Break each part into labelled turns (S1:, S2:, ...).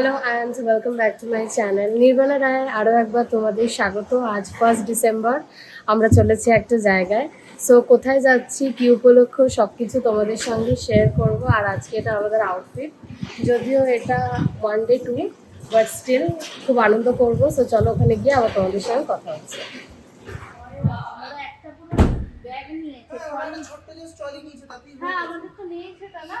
S1: Hello and welcome back to my channel Nirmala রায়ের আরও একবার তোমাদের স্বাগত। আজ ফার্স্ট ডিসেম্বর আমরা চলেছি একটা জায়গায়। সো কোথায় যাচ্ছি কী উপলক্ষ সব কিছু তোমাদের সঙ্গে শেয়ার করব। আর আজকে এটা আমাদের আউটফিট যদিও এটা one day too but still খুব আনন্দ করব। সো চলো ওখানে গিয়ে আবার তোমাদের সঙ্গে কথা হচ্ছে।
S2: হ্যাঁ আমাদের তো নেই সেটা না।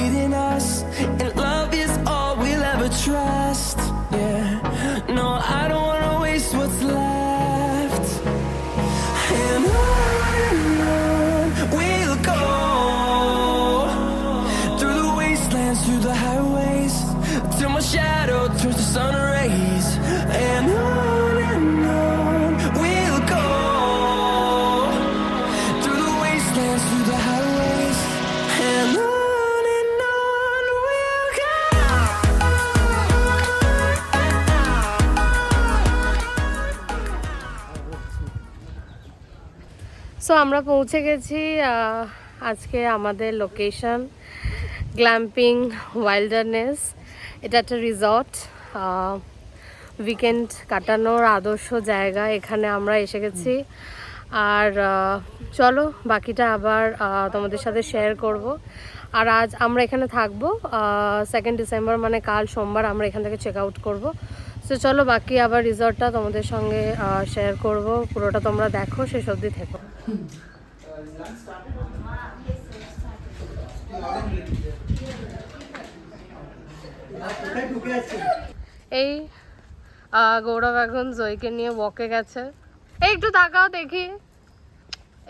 S1: so আমরা পৌঁছে গেছি আজকে আমাদের লোকেশন গ্ল্যাম্পিং ওয়াইল্ডারনেস এটা একটা রিসর্ট উইকেন্ড কাটানোর আদর্শ জায়গা, এখানে আমরা এসে গেছি। আর চলো, বাকিটা আবার তোমাদের সাথে শেয়ার করব। আর আজ আমরা এখানে থাকব সেকেন্ড ডিসেম্বর মানে কাল সোমবার আমরা এখান থেকে চেক আউট করব। তো চলো, বাকি আবার রিসর্টটা তোমাদের সঙ্গে শেয়ার করব। পুরোটা তোমরা দেখো, শেষ অবধি থেকো। এই গৌরব এখন জয়কে নিয়ে বকে গেছে। একটু তাকাও দেখি।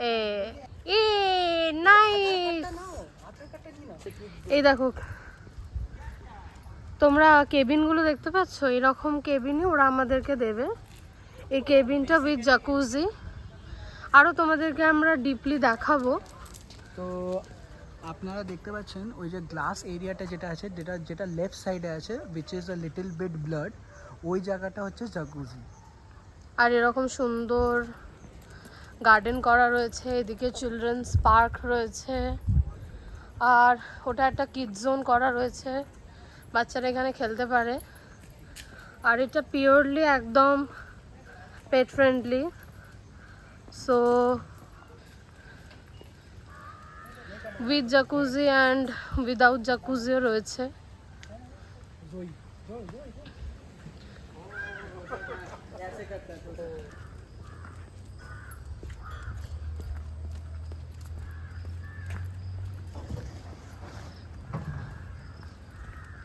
S1: এ এই দেখো। তোমরা কেবিনগুলো দেখতে পাচ্ছ? এরকম কেবিনই ওরা আমাদেরকে দেবে। এই কেবিনটা উইথ জাকুজি আরও তোমাদেরকে আমরা ডিপলি দেখাবো।
S3: তো আপনারা দেখতে পাচ্ছেন ওই যে গ্লাস এরিয়াটা যেটা আছে যেটা যেটা লেফট সাইডে আছে which is a little bit blurred ওই জায়গাটা হচ্ছে জাকুজি
S1: আর এরকম সুন্দর গার্ডেন করা রয়েছে এদিকে চিলড্রেন্স পার্ক রয়েছে আর ওটা একটা কিড জোন করা রয়েছে বাচ্চারা এখানে খেলতে পারে। আর এটা পিওরলি একদম pet friendly so with jacuzzi and without জাকুজিও রয়েছে।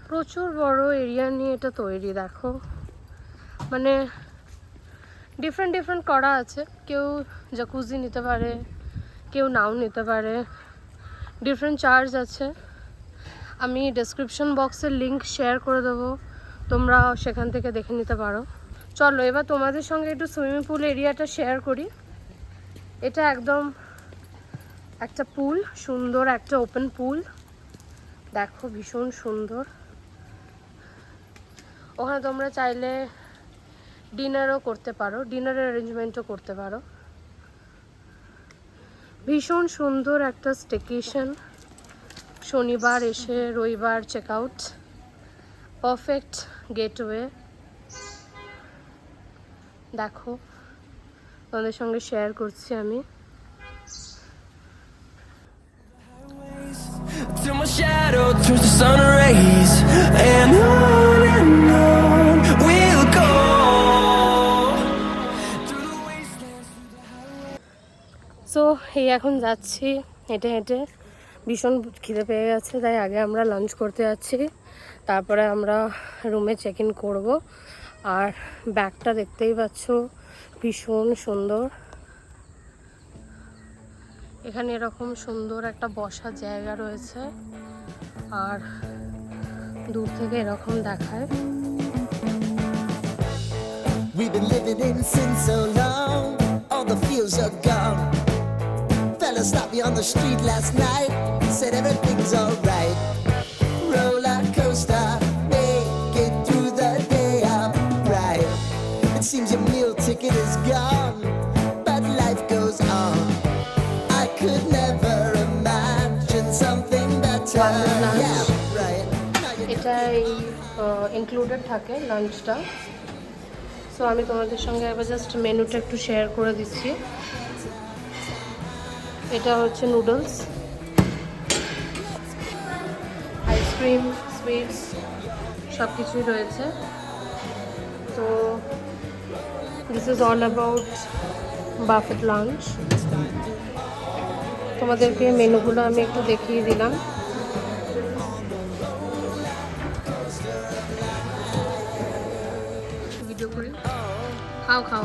S1: প্রচুর বড় এরিয়া নিয়ে এটা তৈরি, দেখো। মানে ডিফারেন্ট ডিফারেন্ট করা আছে। কেউ জাকুজি নিতে পারে, কেউ নাও নিতে পারে। ডিফারেন্ট চার্জ আছে। আমি ডেসক্রিপশন বক্সের লিঙ্ক শেয়ার করে দেবো। তোমরা সেখান থেকে দেখে নিতে পারো। চলো, এবার তোমাদের সঙ্গে একটু সুইমিং পুল এরিয়াটা শেয়ার করি। এটা একদম একটা পুল সুন্দর একটা ওপেন পুল দেখো, ভীষণ সুন্দর। ওখানে তোমরা চাইলে ডিনারও করতে পারো, ডিনারের অ্যারেঞ্জমেন্টও করতে পারো। ভীষণ সুন্দর একটা স্টেকেশন শনিবার এসে রবিবার চেক আউট পারফেক্ট গেটওয়ে দেখো, তোমাদের সঙ্গে শেয়ার করছি আমি।
S4: Till my shadow turns to sun rays, And
S1: এই এখন যাচ্ছি হেঁটে হেঁটে। ভীষণ খিদে পেয়ে গেছে তাই আগে আমরা লাঞ্চ করতে যাচ্ছি। তারপরে আমরা রুমে চেক ইন করব। আর ব্যাগটা দেখতেই পাচ্ছ ভীষণ সুন্দর। এখানে এরকম সুন্দর একটা বসার জায়গা রয়েছে। আর দূর থেকে এরকম দেখায়।
S5: We've been living in sin so long, all the feels are gone. Fella stopped me on the street last night, said everything's alright. Roller coaster, make it through the day, I'm right. It seems your meal ticket is gone, but life goes on. I could never imagine something better.
S1: Wonderland.
S5: Yeah, right. Now you're
S1: এটাই included থাকে লাঞ্চটা so আমি তোমাদের সঙ্গে একবার just মেনুটা একটু share করে দিচ্ছি এটা হচ্ছে নুডলস। আইসক্রিম সুইটস সব কিছুই রয়েছে। তো this is all about buffet lunch তোমাদেরকে মেনুগুলো আমি একটু দেখিয়ে দিলাম। খাও খাও।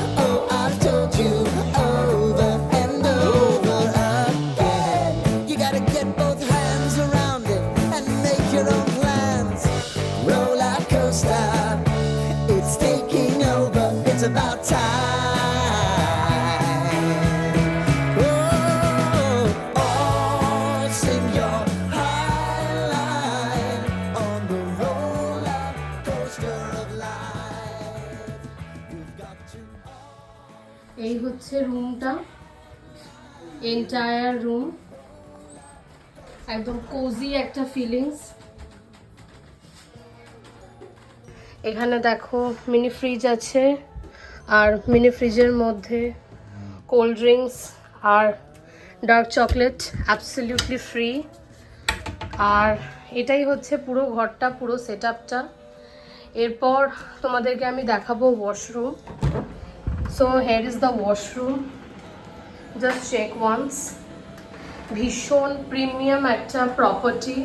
S5: It's about time. Oh, oh, sing your highline on the roller coaster of life. You've got to.
S1: এই হচ্ছে রুমটা এন্টায়ার রুম একদম কোজি একটা ফিলিংস এখানে দেখো মিনি ফ্রিজ আছে আর মিনি ফ্রিজের মধ্যে কোল্ড ড্রিঙ্কস আর ডার্ক চকলেট অ্যাবসলিউটলি ফ্রি আর এটাই হচ্ছে পুরো ঘরটা, পুরো সেট আপটা এরপর তোমাদেরকে আমি দেখাবো washroom so here is the washroom just check once ভীষণ প্রিমিয়াম একটা প্রপার্টি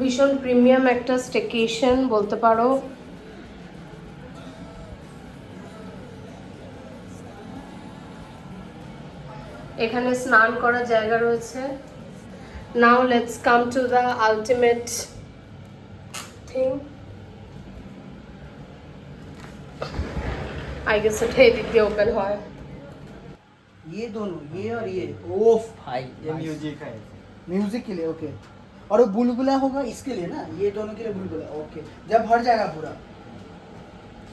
S1: ভীষণ প্রিমিয়াম একটা স্টেকেশন বলতে পারো। এখানে স্নান করার জায়গা রয়েছে now let's come to the ultimate thing I guess এটা এদিক দিয়ে ওপেন হয়
S3: ये दोनों ये और ये ओफ भाई
S6: ये म्यूजिक है
S3: म्यूजिक के लिए ओके और वो बुलबुला होगा इसके लिए ना ये दोनों के लिए बुलबुला ओके जब भर जाएगा पूरा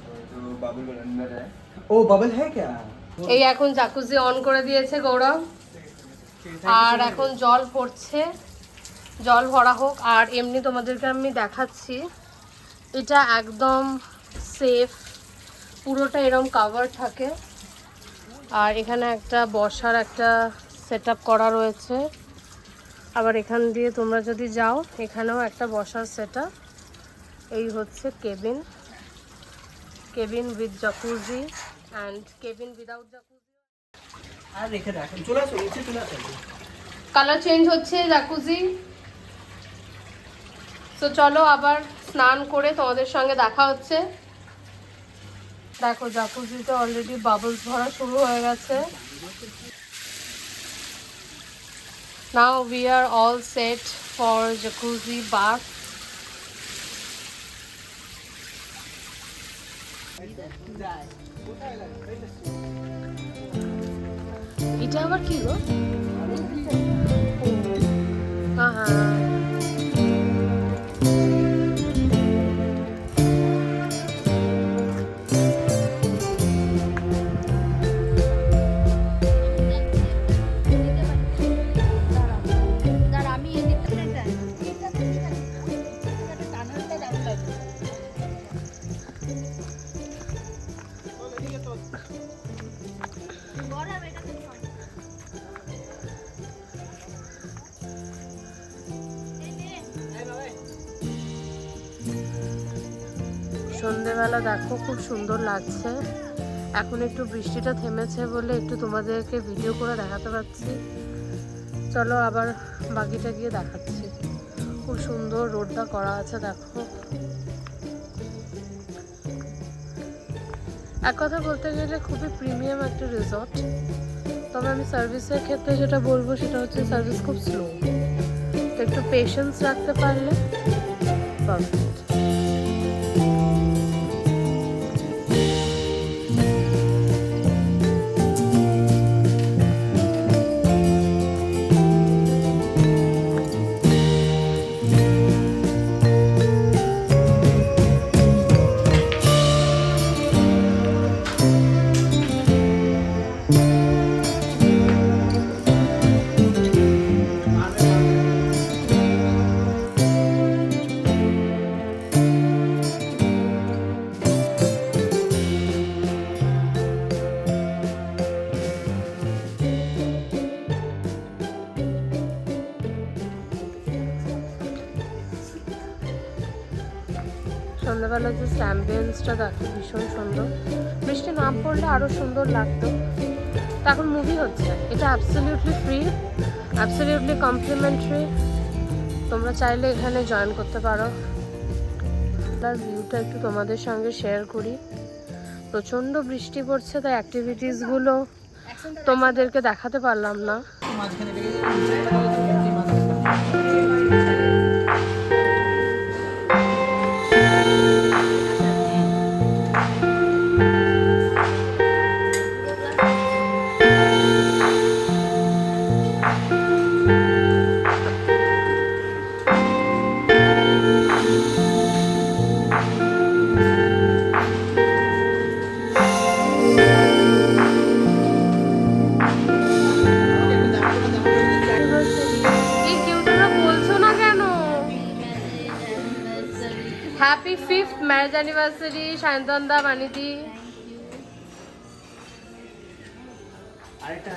S6: और जो बाबुल के अंदर है
S3: ओ बबल है क्या
S1: এই এখন জাকুজি অন করে দিয়েছে গৌরব। আর এখন জল পড়ছে। জল ভরা হোক। আর এমনি তোমাদেরকে আমি দেখাচ্ছি। এটা একদম সেফ পুরোটা এরম কাভার থাকে। আর এখানে একটা বসার একটা সেট করা রয়েছে। আবার এখান দিয়ে তোমরা যদি যাও, এখানেও একটা বসার সেট এই হচ্ছে cabin. Cabin with jacuzzi and cabin without jacuzzi
S3: আর রেখে রাখেন চলে আসো নিচে চলে আসো
S1: কালার চেঞ্জ হচ্ছে জাকুজি তো চলো আবার স্নান করে তোমাদের সঙ্গে দেখা হচ্ছে। দেখো জাকুজিতে অলরেডি বাবলস ভরা শুরু হয়ে গেছে। Now we are all set for jacuzzi bath এটা আবার কি গো? হ্যাঁ খুব সুন্দর লাগছে। এখন একটু বৃষ্টিটা থেমেছে বলে একটু তোমাদেরকে ভিডিও করে দেখাতে পারছি। চলো আবার বাকিটা গিয়ে দেখাচ্ছি। খুব সুন্দর রোডটা করা আছে, দেখো। এক কথা বলতে গেলে খুবই প্রিমিয়াম একটা রিসর্ট তবে আমি সার্ভিসের ক্ষেত্রে যেটা বলব সেটা হচ্ছে সার্ভিস খুব স্লো একটু পেশেন্স রাখতে পারলে পারফেক্ট সন্ধ্যাবেলা যে অ্যাম্বিয়েন্সটা দেখো, ভীষণ সুন্দর। বৃষ্টি না পড়লে আরও সুন্দর লাগতো। তো এখন মুভি হচ্ছে। এটা অ্যাবসলিউটলি ফ্রি অ্যাবসলিউটলি কমপ্লিমেন্টারি তোমরা চাইলে এখানে জয়েন করতে পারো। তার ভিউটা একটু তোমাদের সঙ্গে শেয়ার করি। প্রচণ্ড বৃষ্টি পড়ছে, তাই অ্যাক্টিভিটিসগুলো তোমাদেরকে দেখাতে পারলাম না। ম্যারেজ অ্যানিভার্সারি সায়ন্তন্দা মানিদি
S3: আরেকটা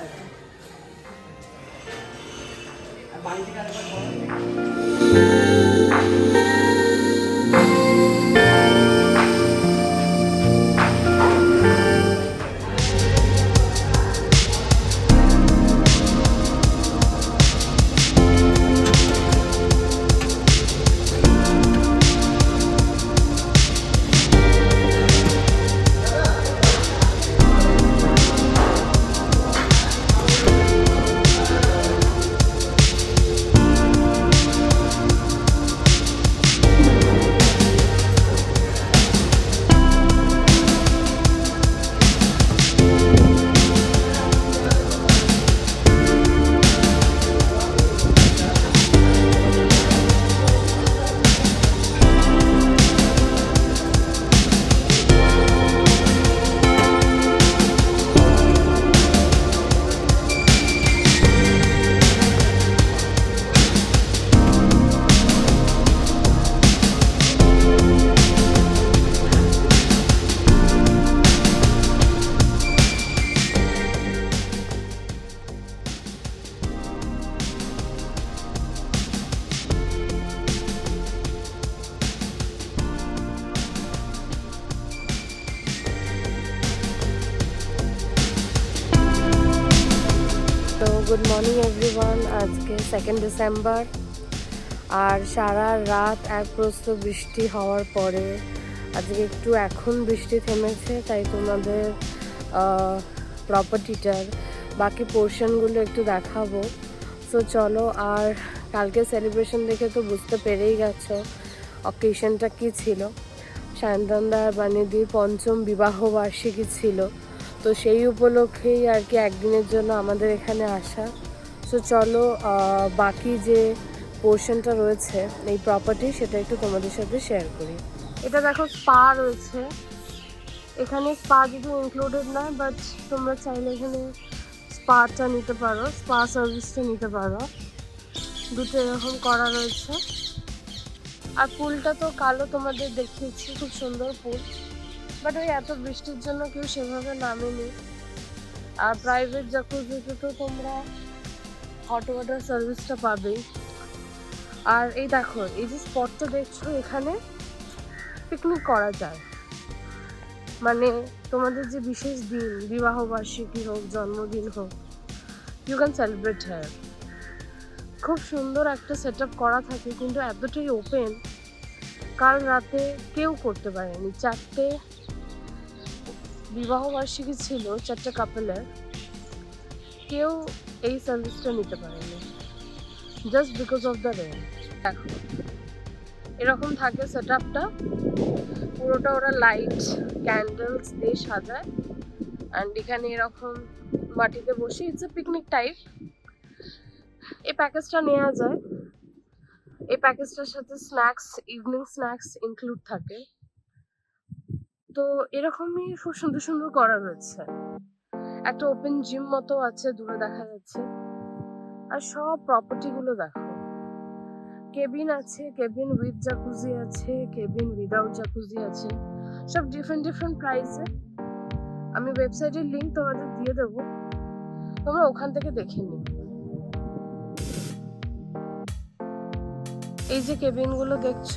S1: সেকেন্ড ডিসেম্বর আর সারা রাত এক প্রস্ত বৃষ্টি হওয়ার পরে, আজকে একটু এখন বৃষ্টি থেমেছে, তাই তোমাদের প্রপার্টিটার বাকি পোর্শনগুলো একটু দেখাবো। সো চলো, আর কালকে সেলিব্রেশন দেখে তো বুঝতে পেরেই গেছো অকেশনটা কী ছিল। সায়ন্তনদার বানিদির পঞ্চম বিবাহ বার্ষিকী ছিল। তো সেই উপলক্ষেই আর কি একদিনের জন্য আমাদের এখানে আসা। সো চলো বাকি যে পোর্শনটা রয়েছে, এই প্রপার্টি সেটা একটু তোমাদের সাথে শেয়ার করি। এটা দেখো স্পা রয়েছে। এখানে স্পা যদি ইনক্লুডেড নয় বাট তোমরা চাইলে এখানে স্পাটা নিতে পারো স্পা সার্ভিসটা নিতে পারো। দুটো এরকম করা রয়েছে। আর পুলটা তো কালো তোমাদের দেখিয়েছি, খুব সুন্দর পুল। বাট ওই এত বৃষ্টির জন্য কেউ সেভাবে নামেনি। আর প্রাইভেট জাকুজিতে তো তোমরা হট ওয়াটার সার্ভিসটা পাবেই। আর এই দেখো, এই যে স্পটটা দেখছ, এখানে পিকনিক করা যায়। মানে তোমাদের যে বিশেষ দিন বিবাহ বার্ষিকী হোক, জন্মদিন হোক ইউ ক্যান সেলিব্রেট হ্যার খুব সুন্দর একটা সেট করা থাকে, কিন্তু এতটাই ওপেন কাল রাতে কেউ করতে পারেনি। চারটে বিবাহ বার্ষিকী ছিল, চারটে কাপেলের কেউ এই সার্ভিসটা নিতে পারেনি just because of the rain দেখো এরকম থাকে সেট আপটা পুরোটা ওরা লাইট ক্যান্ডেলস দিয়ে সাজায়। অ্যান্ড এখানে এরকম মাটিতে বসে ইটস এ পিকনিক টাইপ এই প্যাকেজটা নেওয়া যায়। এই প্যাকেজটার সাথে স্ন্যাক্স ইভিনিং স্ন্যাক্স ইনক্লুড থাকে। তো এরকমই খুব সুন্দর সুন্দর করা রয়েছে একটা ওপেন জিম মতো আছে, দূরে দেখা যাচ্ছে। আর সব প্রপার্টি গুলো দেখো। কেবিন আছে কেবিন উইথ জাকুজি আছে কেবিন উইদাউট জাকুজি আছে। সব ডিফারেন্ট ডিফারেন্ট প্রাইসে আমি ওয়েবসাইটের লিংক তোমাদের দিয়ে দেবো। তোমরা ওখান থেকে দেখে নিও। এই যে কেবিনগুলো দেখছ,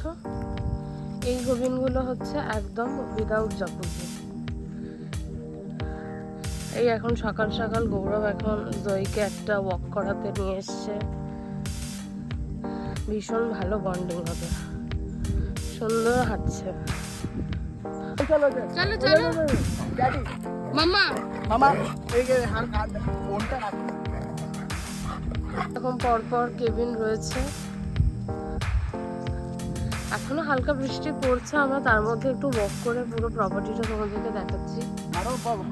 S1: এই কেবিনগুলো হচ্ছে একদম উইদাউট জাকুজি এই এখন সকাল সকাল গৌরব এখন জয়কে একটা ওয়াক করাতে নিয়ে এসছে। ভীষণ ভালো বন্ডিং হবে। সুন্দর হাঁটছে। চলো চলো মামা।
S3: মামা
S1: এখন পরপর কেবিন রয়েছে। এখনও হালকা বৃষ্টি পড়ছে আমরা তার মধ্যে একটু ওয়াক করে পুরো প্রপার্টিটা তোমাদেরকে দেখাচ্ছি।
S3: আরও বাবা